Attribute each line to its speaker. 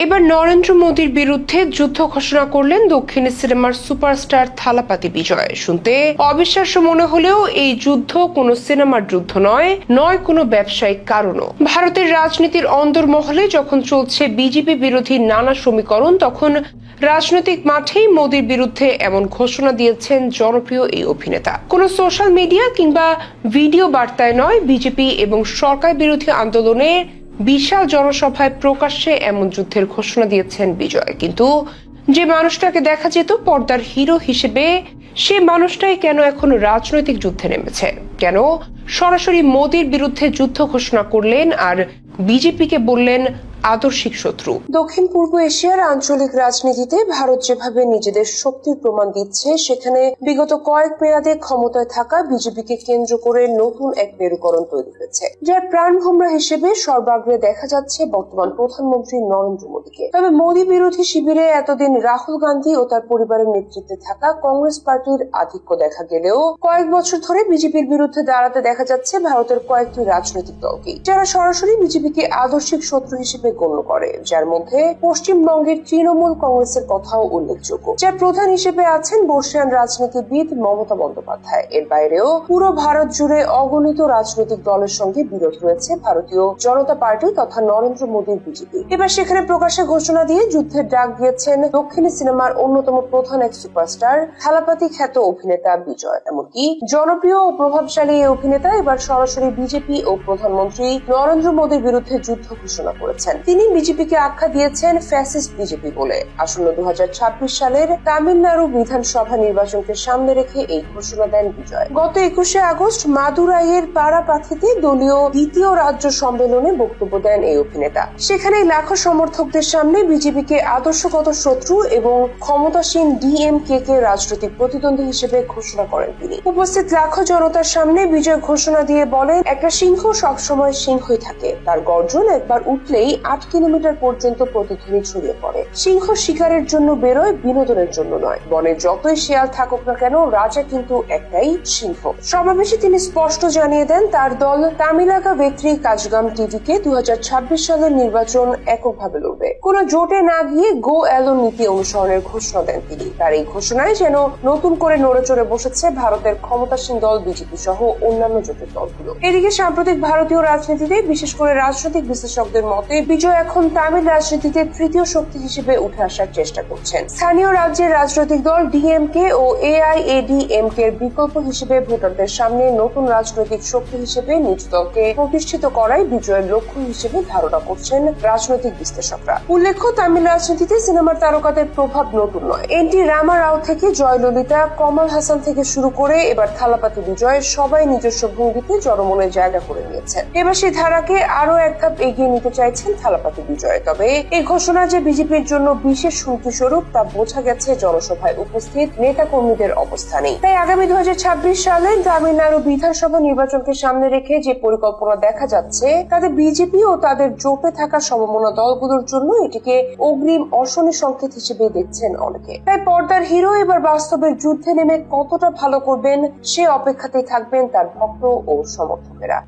Speaker 1: এবার নরেন্দ্র মোদীর বিরুদ্ধে যুদ্ধ ঘোষণা করলেন দক্ষিণী সিনেমার সুপারস্টার থালাপাতি বিজয়। শুনতে অবিশ্বাস্য মনে হলেও এই যুদ্ধ কোনো সিনেমার যুদ্ধ নয় নয় কোনো ব্যবসায়িক কারণও। ভারতের রাজনীতির অন্দরমহলে যখন চলছে বিজেপি বিরোধী নানা সমীকরণ, তখন রাজনৈতিক মাঠেই মোদীর বিরুদ্ধে এমন ঘোষণা দিয়েছেন জনপ্রিয় এই অভিনেতা। কোন সোশ্যাল মিডিয়া কিংবা ভিডিও বার্তায় নয়, বিজেপি এবং সরকার বিরোধী আন্দোলনে বিশাল জনসভায় প্রকাশ্যে এমন যুদ্ধের ঘোষণা দিয়েছেন বিজয়। কিন্তু যে মানুষটাকে দেখা যেত পর্দার হিরো হিসেবে, সে মানুষটাই কেন এখন রাজনৈতিক যুদ্ধে নেমেছে? কেন সরাসরি মোদীর বিরুদ্ধে যুদ্ধ ঘোষণা করলেন আর বিজেপিকে বললেন আদর্শিক শত্রু। দক্ষিণ পূর্ব এশিয়ার আঞ্চলিক রাজনীতিতে ভারত যেভাবে নিজেদের শক্তির প্রমাণ দিচ্ছে, সেখানে বিগত কয়েক মেয়াদে ক্ষমতায় থাকা বিজেপিকে কেন্দ্র করে নতুন এক মেরুকরণ তৈরি হয়েছে, যার প্রাণভোমরা হিসেবে সর্বাগ্রে দেখা যাচ্ছে বর্তমান প্রধানমন্ত্রী নরেন্দ্র মোদীকে। তবে মোদী বিরোধী শিবিরে এতদিন রাহুল গান্ধী ও তার পরিবারের নেতৃত্বে থাকা কংগ্রেস পার্টির আধিক্য দেখা গেলেও কয়েক বছর ধরে বিজেপির বিরুদ্ধে দাঁড়াতে দেখা যাচ্ছে ভারতের কয়েকটি রাজনৈতিক দলকে যারা সরাসরি বিজেপিকে আদর্শিক শত্রু হিসেবে গণ্য করে, যার মধ্যে পশ্চিমবঙ্গের তৃণমূল কংগ্রেসের কথাও উল্লেখযোগ্য। যার প্রধান হিসেবে আছেন বর্ষিয়ান রাজনীতিবিদ মমতা বন্দ্যোপাধ্যায়। এর বাইরেও পুরো ভারত জুড়ে অগণিত রাজনৈতিক দলের সঙ্গে বিরোধ রয়েছে ভারতীয় জনতা পার্টি তথা নরেন্দ্র মোদীর বিজেপি। এবার সেখানে প্রকাশ্যে ঘোষণা দিয়ে যুদ্ধের ডাক দিয়েছেন দক্ষিণী সিনেমার অন্যতম প্রধান এক সুপারস্টার থালাপাতি খ্যাত অভিনেতা বিজয়। এমনকি জনপ্রিয় ও প্রভাবশালী এই অভিনেতা এবার সরাসরি বিজেপি ও প্রধানমন্ত্রী নরেন্দ্র মোদীর বিরুদ্ধে যুদ্ধ ঘোষণা করেছেন। তিনি বিজেপিকে আখ্যা দিয়েছেন ফ্যাসিস্ট বিজেপি বলে। আসন্ন দু সালের তামিলনাড়ু বিধানসভা নির্বাচনকে সামনে রেখে এই ঘোষণা দেন বিজয়। গত একুশে আগস্ট মাদুরাইয়ের পাড়াপাথিতে দলীয় দ্বিতীয় রাজ্য সম্মেলনে বক্তব্য দেন এই অভিনেতা। সেখানে লাখো সমর্থকদের সামনে বিজেপিকে আদর্শগত শত্রু এবং ক্ষমতাসীন ডিএমকে কে রাজনৈতিক প্রতিদ্বন্দ্বী হিসেবে ঘোষণা করেন তিনি। উপস্থিত লাখো জনতার সামনে বিজয় ঘোষণা দিয়ে বলেন, একটা সিংহ সবসময় সিংহই থাকে। তার গর্জন একবার উঠলেই আট কিলোমিটার পর্যন্ত প্রতিধ্বনি ছড়িয়ে পড়ে। সিংহ শিকারের জন্য বেরোয়, বিনোদনের জন্য নয়। বনে যতই শিয়াল থাকুক না কেন, রাজা কিন্তু একটাই সিংহ। সমাবেশে তিনি স্পষ্ট জানিয়ে দেন, তার দল তামিলাকা বেত্রী কাজগাম টিভিকে দু সালের নির্বাচন এককভাবে লড়বে। কোন জোটে না গিয়ে গো অ্যালো নীতি অনুসরণের ঘোষণা দেন তিনি। তার এই ঘোষণায় যেন নতুন করে নড়ে চড়ে বসেছে ভারতের ক্ষমতাসীন দল বিজেপি সহ অন্যান্য জোটের দলগুলো। এদিকে সাম্প্রতিক ভারতীয় রাজনীতিতে, বিশেষ করে রাজনৈতিক বিশ্লেষকদের মতে বিজয় এখন তামিল রাজনীতিতে তৃতীয় শক্তি হিসেবে উঠে আসার চেষ্টা করছেন। স্থানীয় রাজ্যের রাজনৈতিক দল ডিএমকে ও এআইএডিএমকে এর বিকল্প হিসেবে ভোটারদের সামনে নতুন রাজনৈতিক শক্তি হিসেবে নিজ দলকে প্রতিষ্ঠিত করাই বিজয়ের লক্ষ্য হিসেবে ধারণা করছেন রাজনৈতিক বিশ্লেষকরা। উল্লেখ্য, তামিল রাজনীতিতে সিনেমার তারকাদের প্রভাব নতুন নয়। এন টি রামা রাও থেকে জয়ললিতা, কমল হাসান থেকে শুরু করে এবার থালাপাতি বিজয় সবাই নিজস্ব ভঙ্গিতে জনমনে জায়গা করে নিয়েছেন। এবার সেই ধারাকে আরও এক ধাপ এগিয়ে নিতে চাইছেন থালাপাতি বিজয়। তবে এই ঘোষণা যে বিজেপির জন্য বিশেষ হুমকি স্বরূপ, তা বোঝা গেছে জনসভায় উপস্থিত নেতা কর্মীদের অবস্থানে। তাই আগামী দু হাজার ছাব্বিশ সালে তামিলনাড়ু বিধানসভা নির্বাচনকে সামনে রেখে যে পরিকল্পনা দেখা যাচ্ছে, তাতে বিজেপি ও তাদের জোটে থাকা সমমনা দলগুলোর জন্য এটিকে অগ্রিম অশনি সংকেত হিসেবে দেখছেন অনেকে। তাই পর্দার হিরো এবার বাস্তবের যুদ্ধে নেমে কতটা ভালো করবেন, সে অপেক্ষাতেই থাকবেন তার ভক্ত ও সমর্থকেরা।